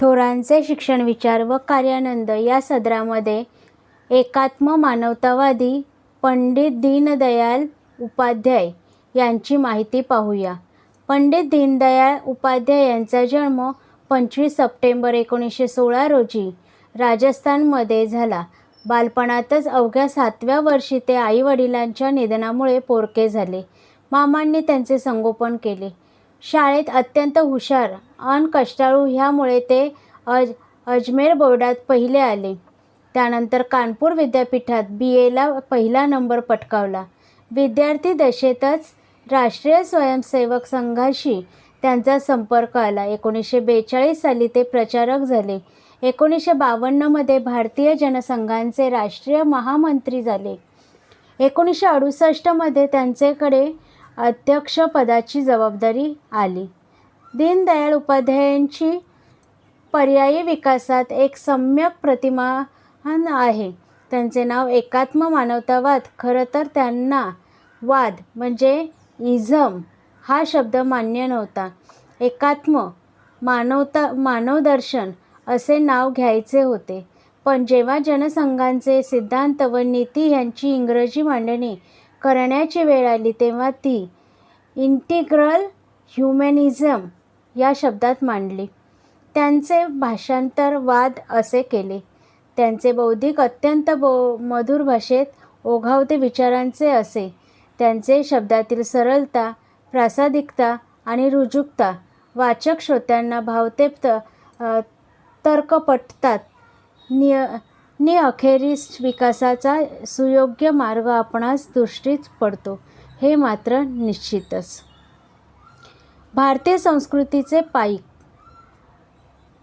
थोरांचे शिक्षण विचार व कार्यानंद या सदरामध्ये एकात्म मानवतावादी पंडित दीनदयाल उपाध्याय यांची माहिती पाहूया. पंडित दीनदयाळ उपाध्याय यांचा जन्म पंचवीस सप्टेंबर एकोणीसशे सोळा रोजी राजस्थानमध्ये झाला. बालपणातच अवघ्या सातव्या वर्षी ते आईवडिलांच्या निधनामुळे पोरके झाले. मामांनी त्यांचे संगोपन केले. शाळेत अत्यंत हुशार अन कष्टाळू ह्यामुळे ते अज अजमेर बोर्डात पहिले आले. त्यानंतर कानपूर विद्यापीठात बी एला पहिला नंबर पटकावला. विद्यार्थी दशेतच राष्ट्रीय स्वयंसेवक संघाशी त्यांचा संपर्क आला. एकोणीसशे बेचाळीस साली ते प्रचारक झाले. एकोणीसशे बावन्नमध्ये भारतीय जनसंघांचे राष्ट्रीय महामंत्री झाले. एकोणीसशे अडुसष्टमध्ये त्यांच्याकडे अध्यक्षपदाची जबाबदारी आली. दीनदयाळ उपाध्यायांची पर्यायी विकासात एक सम्यक प्रतिमान आहे. त्यांचे नाव एकात्म मानवतावाद खरं तर त्यांना वाद म्हणजे इझम हा शब्द मान्य नव्हता. एकात्म मानवता मानवदर्शन असे नाव घ्यायचे होते. पण जेव्हा जनसंघांचे सिद्धांत व नीती यांची इंग्रजी मांडणी करण्याची वेळ आली तेव्हा ती इंटिग्रल ह्युमॅनिझम या शब्दात मांडली. त्यांचे भाषांतर वाद असे केले. त्यांचे बौद्धिक अत्यंत बो मधुर भाषेत ओघावते विचारांचे असे. त्यांचे शब्दातील सरलता प्रासादिकता आणि रुजुकता वाचक श्रोत्यांना भावते त तर्क पटतात निय ने अखेरीस विकासाचा सुयोग्य मार्ग आपणास दृष्टीत पडतो हे मात्र निश्चितच. भारतीय संस्कृतीचे पाईक.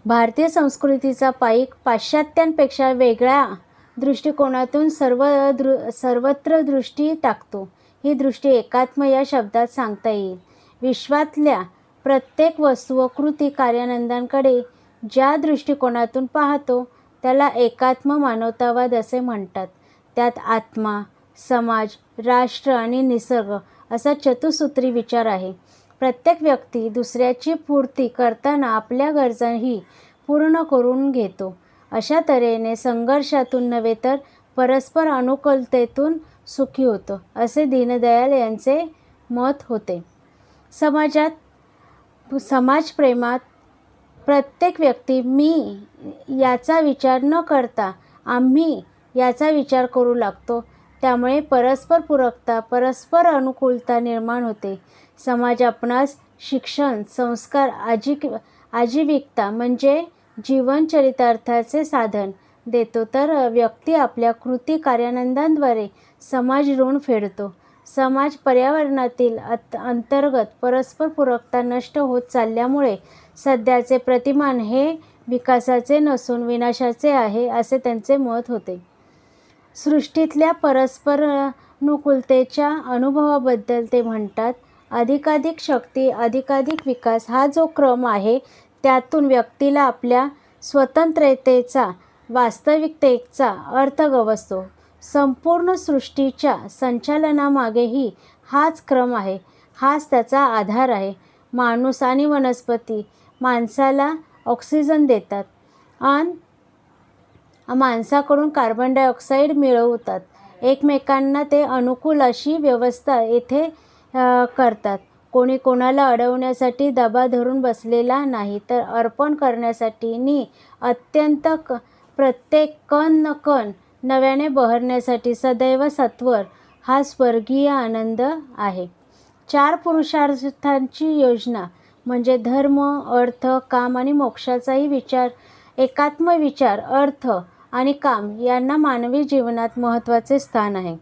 भारतीय संस्कृतीचा पाईक पाश्चात्यांपेक्षा वेगळ्या दृष्टिकोनातून सर्व दृ सर्वत्र दृष्टी टाकतो. ही दृष्टी एकात्म या शब्दात सांगता येईल. विश्वातल्या प्रत्येक वस्तू व कृती कार्यानंदांकडे ज्या दृष्टिकोनातून पाहतो त्याला एकात्म मानवतावाद असे म्हणतात. त्यात आत्मा समाज राष्ट्र आणि निसर्ग असा चतुसूत्री विचार आहे. प्रत्येक व्यक्ती दुसऱ्याची पूर्ती करताना आपल्या गरजाही पूर्ण करून घेतो. अशा तऱ्हेने संघर्षातून नव्हे तर परस्पर अनुकूलतेतून सुखी होतो असे दीनदयाल यांचे मत होते. समाजात समाजप्रेमात प्रत्येक व्यक्ती मी याचा विचार न करता आम्ही याचा विचार करू लागतो. त्यामुळे परस्पर पूरकता परस्पर अनुकूलता निर्माण होते. समाज आपणास शिक्षण संस्कार आजिक आजीविकता म्हणजे जीवनचरितार्थाचे साधन देतो. तर व्यक्ती आपल्या कृती कार्यानंदांद्वारे समाज ऋण फेडतो. समाज पर्यावरणातील अत अंतर्गत परस्पर पूरकता नष्ट होत चालल्यामुळे सध्याचे प्रतिमान हे विकासाचे नसून विनाशाचे आहे असे त्यांचे मत होते. सृष्टीतल्या परस्पर अनुकूलतेच्या अनुभवाबद्दल ते म्हणतात अधिकाधिक शक्ती अधिकाधिक विकास हा जो क्रम आहे त्यातून व्यक्तीला आपल्या स्वतंत्रतेचा वास्तविकतेचा अर्थ गवसतो. संपूर्ण सृष्टीच्या संचालनामागेही हाच क्रम आहे हाच त्याचा आधार आहे. माणूस आणि वनस्पती माणसाला ऑक्सिजन देतात. आणि माणसाकडून कार्बन डायऑक्साईड मिळवतात. एकमेकांना ते अनुकूल अशी व्यवस्था येथे करतात. कोणी कोणाला अडवण्यासाठी दबा धरून बसलेला नाही तर अर्पण करण्यासाठी नि अत्यंत क प्रत्येक कण न कण नव्याने बहरण्यासाठी सदैव सत्वर हा स्वर्गीय आनंद आहे. चार पुरुषार्थांची योजना. म्हणजे धर्म अर्थ काम आणि मोक्षाचाही विचार एकात्म विचार अर्थ आणि काम यांना मानवी जीवनात महत्त्वाचे स्थान आहे.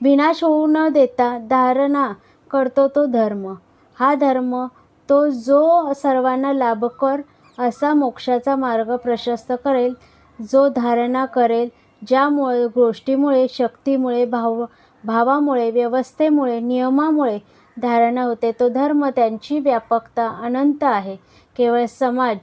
विनाश होऊ न देता धारणा करतो तो धर्म. हा धर्म तो जो सर्वांना लाभकर असा मोक्षाचा मार्ग प्रशस्त करेल जो धारणा करेल ज्यामुळे गोष्टीमुळे शक्तीमुळे भाव भावामुळे व्यवस्थेमुळे नियमामुळे धारणा होते. तो धर्म त्यांची व्यापकता अनंत आहे. केवळ समाज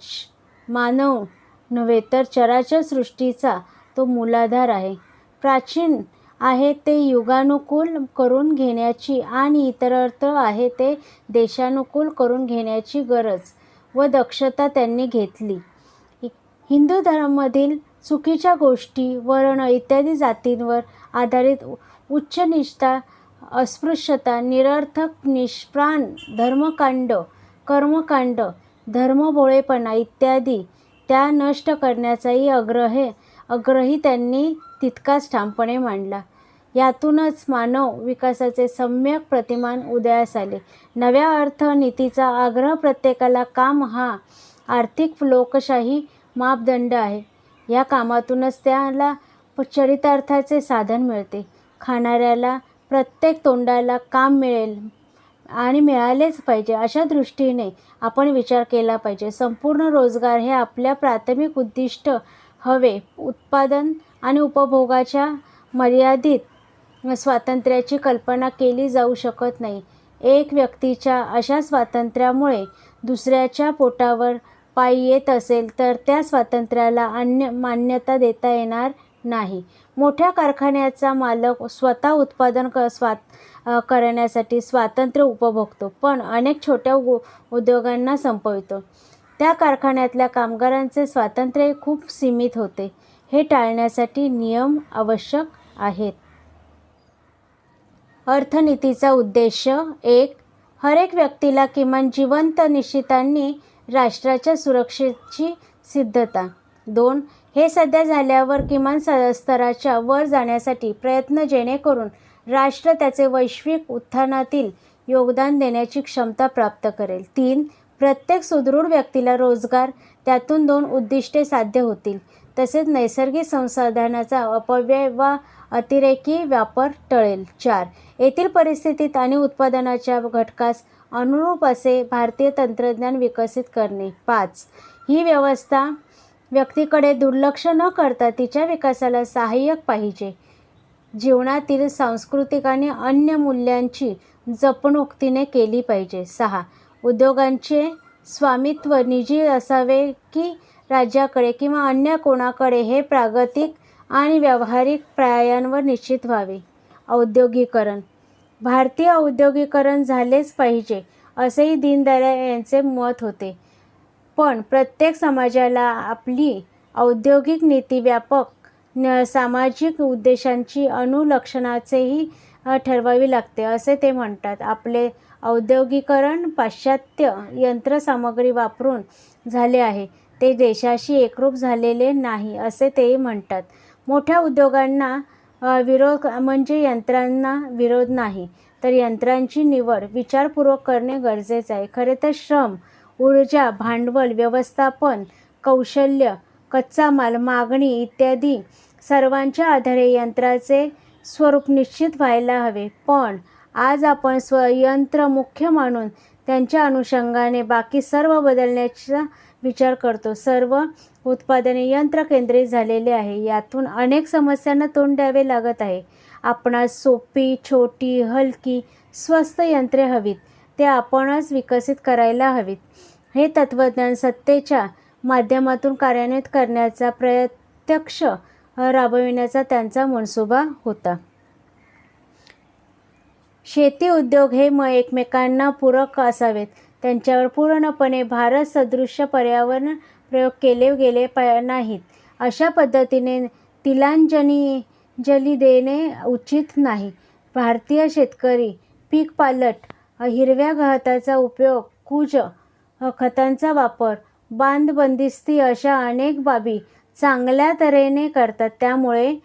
मानव नव्हे तर चराचर सृष्टीचा तो मूलाधार आहे. प्राचीन आहे ते युगानुकूल करून घेण्याची आणि इतरत्र आहे ते देशानुकूल करून घेण्याची गरज व दक्षता त्यांनी घेतली. हिंदू धर्मामधील चुकीच्या गोष्टी वर्ण इत्यादी जातींवर आधारित उच्च निष्ठा अस्पृश्यता निरर्थक निष्प्राण धर्मकांड कर्मकांड धर्मभोळेपणा इत्यादी. त्या नष्ट करण्याचाही आग्रह आग्रही त्यांनी तितकाच ठामपणे मांडला. यातूनच मानव विकासाचे सम्यक प्रतिमान उदयास आले. नव्या अर्थनीतीचा आग्रह प्रत्येकाला काम हा आर्थिक लोकशाही मापदंड आहे. या कामातूनच त्याला चरितार्थाचे साधन मिळते. खाणाऱ्याला प्रत्येक तोंडाला काम मिळेल आणि मिळालेच पाहिजे अशा दृष्टीने आपण विचार केला पाहिजे. संपूर्ण रोजगार हे आपल्या प्राथमिक उद्दिष्ट हवे. उत्पादन आणि उपभोगाच्या मर्यादित स्वातंत्र्याची कल्पना केली जाऊ शकत नाही. एक व्यक्तीच्या अशा स्वातंत्र्यामुळे दुसऱ्याच्या पोटावर पाय येत असेल तर त्या स्वातंत्र्याला अन्य मान्यता देता येणार नाही. मोठ्या कारखान्याचा मालक स्वतः उत्पादन क स्वात करण्यासाठी स्वातंत्र्य उपभोगतो पण अनेक छोट्या उ उद्योगांना संपवितो. त्या कारखान्यातल्या कामगारांचे स्वातंत्र्य खूप सीमित होते. हे टाळण्यासाठी नियम आवश्यक आहेत. अर्थनीतीचा उद्देश एक हरेक व्यक्तीला किमान जिवंत निश्चितांनी राष्ट्राच्या सुरक्षेची सिद्धता. दोन हे सध्या झाल्यावर किमान स्तराच्या वर जाण्यासाठी प्रयत्न जेणेकरून राष्ट्र त्याचे वैश्विक उत्थानातील योगदान देण्याची क्षमता प्राप्त करेल. तीन प्रत्येक सुदृढ व्यक्तीला रोजगार त्यातून दोन उद्दिष्टे साध्य होतील. तसेच नैसर्गिक संसाधनाचा अपव्यय वा अतिरेकी व्यापार टळेल. चार येथील परिस्थितीत आणि उत्पादनाच्या घटकास अनुरूप असे भारतीय तंत्रज्ञान विकसित करणे. पाच ही व्यवस्था व्यक्तीकडे दुर्लक्ष न करता तिच्या विकासाला सहाय्यक पाहिजे. जीवनातील सांस्कृतिक आणि अन्य मूल्यांची जपणूक तिने केली पाहिजे. सहा. उद्योगांचे स्वामित्व निजी असावे की राज्याकडे किंवा अन्य कोणाकडे हे प्रागतिक आणि व्यावहारिक पर्यायांवर निश्चित व्हावे? औद्योगिकरण. भारतीय औद्योगिकरण झालेच पाहिजे असेही दीनदयाळ यांचे मत होते. पण प्रत्येक समाजाला आपली औद्योगिक नीती व्यापक न सामाजिक उद्देशांची अनुलक्षणाचेही ठरवावी लागते असे ते म्हणतात. आपले औद्योगिकरण पाश्चात्य यंत्रसामग्री वापरून झाले आहे. ते देशाशी एकरूप झालेले नाही असे तेही म्हणतात. मोठ्या उद्योगांना विरोध म्हणजे यंत्रांना विरोध नाही तर यंत्रांची निवड विचारपूर्वक करणे गरजेचे आहे. खरे तर श्रम ऊर्जा भांडवल व्यवस्थापन कौशल्य कच्चा माल मागणी इत्यादी सर्वांच्या आधारे यंत्राचे स्वरूप निश्चित व्हायला हवे. पण आज आपण स्वयंत्र मुख्य मानून त्यांच्या अनुषंगाने बाकी सर्व बदलण्याचा विचार करतो. सर्व उत्पादने यंत्र केंद्रित झालेले आहे. यातून अनेक समस्यांना तोंड द्यावे लागत आहे. आपणास सोपी छोटी हलकी स्वस्त यंत्रे हवीत. ते आपणच विकसित करायला हवीत. हे तत्त्वज्ञान सत्तेच्या माध्यमातून कार्यान्वित करण्याचा प्रत्यक्ष राबविण्याचा त्यांचा मनसुबा होता. शेती उद्योग हे म एकमेकांना पूरक असावेत. त्यांच्यावर पूर्णपणे भारत सदृश्य पर्यावरण प्रयोग केले गेले प नाहीत. अशा पद्धतीने तिलांजनी जली देणे उचित नाही. भारतीय शेतकरी पीक पालट हिरव्या गहताचा उपयोग कुज खतांचा वापर बांधबंदिस्ती अशा अनेक बाबी चांगल्या तऱ्हेने करतात. त्यामुळे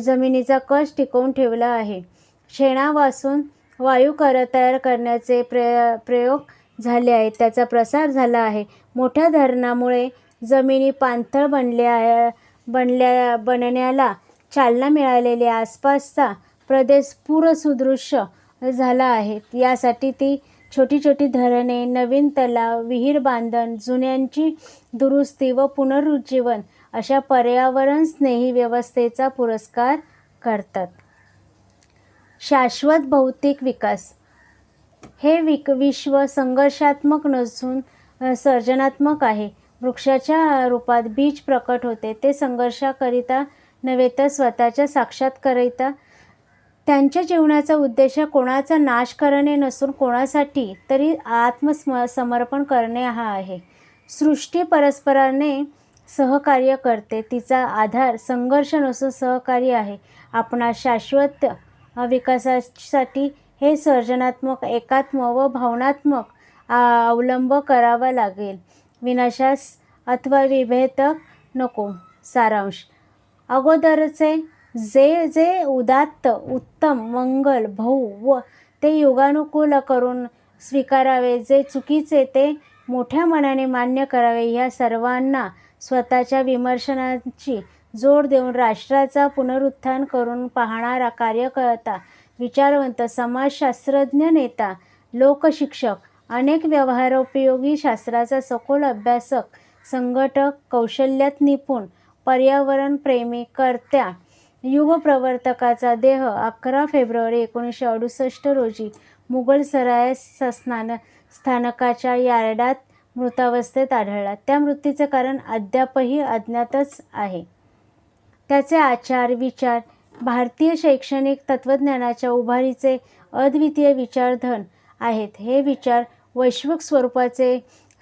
जमिनीचा कस टिकवून ठेवला आहे. शेणापासून वायू कर तयार करण्याचे प्रय प्रयोग झाले आहेत. त्याचा प्रसार झाला आहे. मोठ्या धरणामुळे जमिनी पाणथळ बनल्या बनल्या बनण्याला चालना मिळालेली आसपासचा प्रदेश पूरसुदृश्य झाला आहे. यासाठी ती छोटी छोटी धरणे नवीन तलाव विहीर बांधण जुन्यांची दुरुस्ती व पुनरुज्जीवन अशा पर्यावरण स्नेही व्यवस्थेचा पुरस्कार करतात. शाश्वत भौतिक विकास. हे विक विश्व संघर्षात्मक नसून सर्जनात्मक आहे. वृक्षाच्या रूपात बीज प्रकट होते. ते संघर्षाकरिता नव्हे तर स्वतःच्या साक्षात्करिता त्यांच्या जीवनाचा उद्देश कोणाचा नाश करणे नसून कोणासाठी तरी आत्मस्म समर्पण करणे हा आहे. सृष्टी परस्पराने सहकार्य करते. तिचा आधार संघर्ष नसून सहकार्य आहे. आपणा शाश्वत विकासासाठी हे सर्जनात्मक एकात्म व भावनात्मक अवलंब करावा लागेल. विनाशास अथवा विभेदक नको. सारांश. अगोदरचे जे जे उदात्त उत्तम मंगल भाऊ व ते युगानुकूल करून स्वीकारावे जे चुकीचे ते मोठ्या मनाने मान्य करावे ह्या सर्वांना स्वतःच्या विमर्शनाची जोड देऊन राष्ट्राचा पुनरुत्थान करून पाहणारा कार्यकर्ता विचारवंत समाजशास्त्रज्ञ नेता लोकशिक्षक अनेक व्यवहारोपयोगी शास्त्राचा सखोल अभ्यासक संघटक कौशल्यात निपुण पर्यावरण प्रेमी कर्त्या युगप्रवर्तकाचा देह अकरा फेब्रुवारी एकोणीसशे अडुसष्ट रोजी मुघल सराय स्नान स्थानकाच्या यार्डात मृतावस्थेत आढळला. त्या मृत्यूचे कारण अद्यापही अज्ञातच आहे. त्याचे आचार विचार भारतीय शैक्षणिक तत्त्वज्ञानाच्या उभारीचे अद्वितीय विचारधन आहेत. हे विचार वैश्विक स्वरूपाचे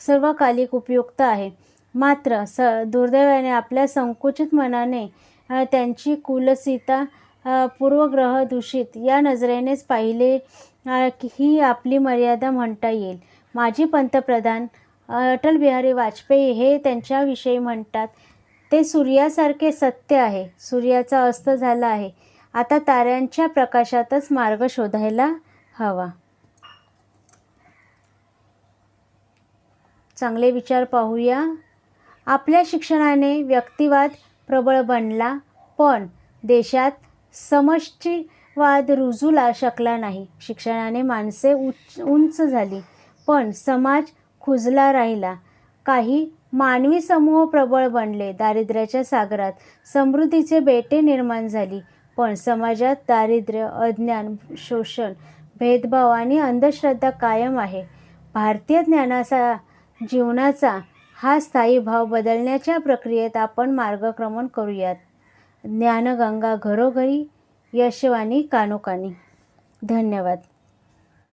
सर्वकालिक उपयुक्त आहे मात्र स दुर्दैवाने आपल्या संकुचित मनाने त्यांची कुलसिता पूर्वग्रह दूषित. या नजरेनेच पाहिले की ही आपली मर्यादा म्हणता येईल. माजी पंतप्रधान अटल बिहारी वाजपेयी हे त्यांच्याविषयी म्हणतात ते सूर्यासारखे सत्य आहे. सूर्याचा अस्त झाला आहे. आता ताऱ्यांच्या प्रकाशातच मार्ग शोधायला हवा. चांगले विचार पाहूया. आपल्या शिक्षणाने व्यक्तिवाद प्रबळ बनला पण देशात समष्टीवाद रुजू ला शकला नाही. शिक्षणाने माणसे उच उंच झाली पण समाज खुजला राहिला. काही मानवी समूह प्रबळ बनले. दारिद्र्याच्या सागरात समृद्धीचे बेटे निर्माण झाली पण समाजात दारिद्र्य अज्ञान शोषण भेदभाव आणि अंधश्रद्धा कायम आहे. भारतीय ज्ञानाचा जीवनाचा हा स्थायी भाव बदलण्याच्या प्रक्रियेत आपण मार्गक्रमण करूयात. ज्ञानगंगा घरोघरी यशवानी कानोकानी. धन्यवाद.